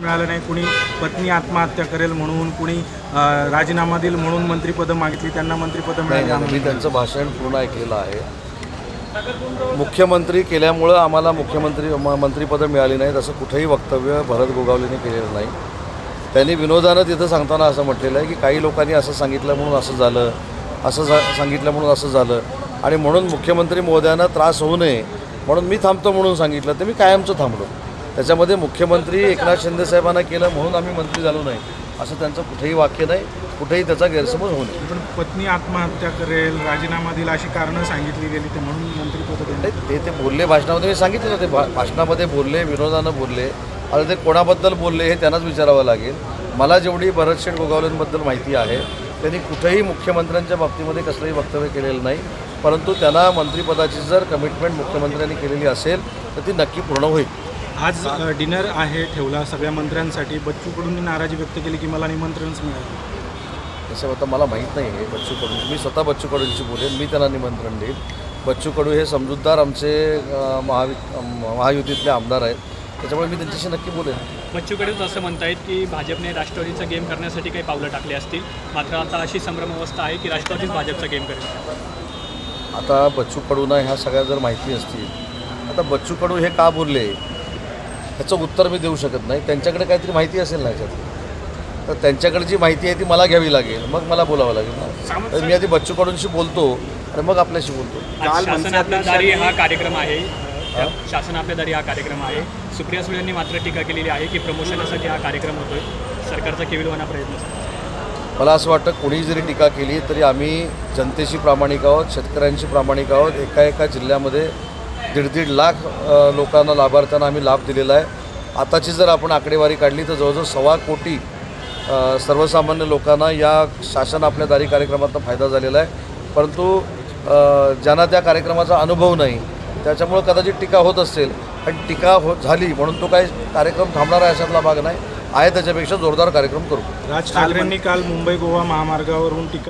मिळालं नाही. कुणी पत्नी आत्महत्या करेल म्हणून कुणी राजीनामा देईल म्हणून मंत्रिपदं मागितली त्यांना मंत्रिपदं मिळाली मी त्यांचं भाषण पूर्ण ऐकलेलं आहे. मुख्यमंत्री केल्यामुळं आम्हाला मुख्यमंत्री मंत्रिपदं मिळाली नाहीत असं कुठेही वक्तव्य भरत गोगावलेने केलेलं नाही. त्यांनी विनोदानं तिथं सांगताना असं म्हटलेलं आहे की काही लोकांनी असं सांगितलं म्हणून असं झालं असं सांगितलं म्हणून असं झालं. आणि म्हणून मुख्यमंत्री महोदयांना त्रास होऊ नये म्हणून मी थांबतो म्हणून सांगितलं तर मी कायमचं थांबलो. त्याच्यामध्ये मुख्यमंत्री एकनाथ शिंदे साहेबांना केलं म्हणून आम्ही मंत्री झालो नाही. असं त्यांचं कुठेही वाक्य नाही कुठेही त्याचा गैरसमज होऊ नये. पण पत्नी आत्महत्या करेल राजीनामा देईल अशी कारणं सांगितली गेली ते म्हणून नाही ते ते बोलले भाषणामध्ये मी सांगितलं ते भा भाषणामध्ये बोलले विनोदानं बोलले आता ते कोणाबद्दल बोलले हे त्यांनाच विचारावं लागेल. मला जेवढी भरतशेठ गोगावलेंबद्दल माहिती आहे त्यांनी कुठेही मुख्यमंत्र्यांच्या बाबतीमध्ये कसलंही वक्तव्य केलेलं नाही परंतु त्यांना मंत्रिपदाची जर कमिटमेंट मुख्यमंत्र्यांनी केलेली असेल तर ती नक्की पूर्ण होईल. आज डिनर आहे ठेवला सगळ्या मंत्र्यांसाठी. बच्चू कडूंनी नाराजी व्यक्त केली की मला निमंत्रणच मिळालं तसं आता मला माहीत नाही आहे बच्चू कडू मी स्वतः बच्चू कडूंशी बोलेन. मी त्यांना निमंत्रण देईन. बच्चू कडू हे समजूतदार आमचे महावि महायुतीतले आमदार आहेत. त्याच्यामुळे मी त्यांच्याशी नक्की बोलेन. बच्चू कडूच असं म्हणतायत की भाजपने राष्ट्रवादीचा गेम करण्यासाठी काही पावलं टाकली असतील. मात्र आता अशी संभ्रम अवस्था आहे की राष्ट्रवादीच भाजपचा गेम करेल. आता बच्चू कडूंना ह्या सगळ्या जर माहिती असतील आता बच्चू कडू हे का बोलले? ह्याचं उत्तर मी देऊ शकत नाही. त्यांच्याकडे काहीतरी माहिती असेल ना ह्याच्यात. तर त्यांच्याकडे जी माहिती आहे ती मला घ्यावी लागेल. मग मला बोलावं लागेल ना. तर मी आधी बच्चू कडूंशी बोलतो आणि मग आपल्याशी बोलतो. दारी हा कार्यक्रम आहे. शासन आपल्या दारी हा कार्यक्रम आहे. सुप्रिया सुळे यांनी मात्र टीका केलेली आहे की प्रमोशनासाठी हा कार्यक्रम होतोय. सरकारचा केविलवाना प्रयत्न. मला असं वाटतं कोणी जरी टीका केली तरी आम्ही जनतेशी प्रामाणिक आहोत शेतकऱ्यांशी प्रामाणिक आहोत. एका एका जिल्ह्यामध्ये दीड दीड लाख लोकांना लाभार्थ्यांना आम्ही लाभ दिलेला आहे. आताची जर आपण आकडेवारी काढली तर जवळजवळ सव्वा कोटी सर्वसामान्य लोकांना या शासन आपल्या दारी कार्यक्रमातून फायदा झालेला आहे. परंतु ज्यांना त्या कार्यक्रमाचा अनुभव नाही त्याच्यामुळं कदाचित टीका होत असेल. आणि टीका हो झाली म्हणून तो काही कार्यक्रम थांबणार आहे अशातला भाग नाही. आहे त्याच्यापेक्षा जोरदार कार्यक्रम करू. राज ठाकरेंनी काल मुंबई गोवा महामार्गावरून टीका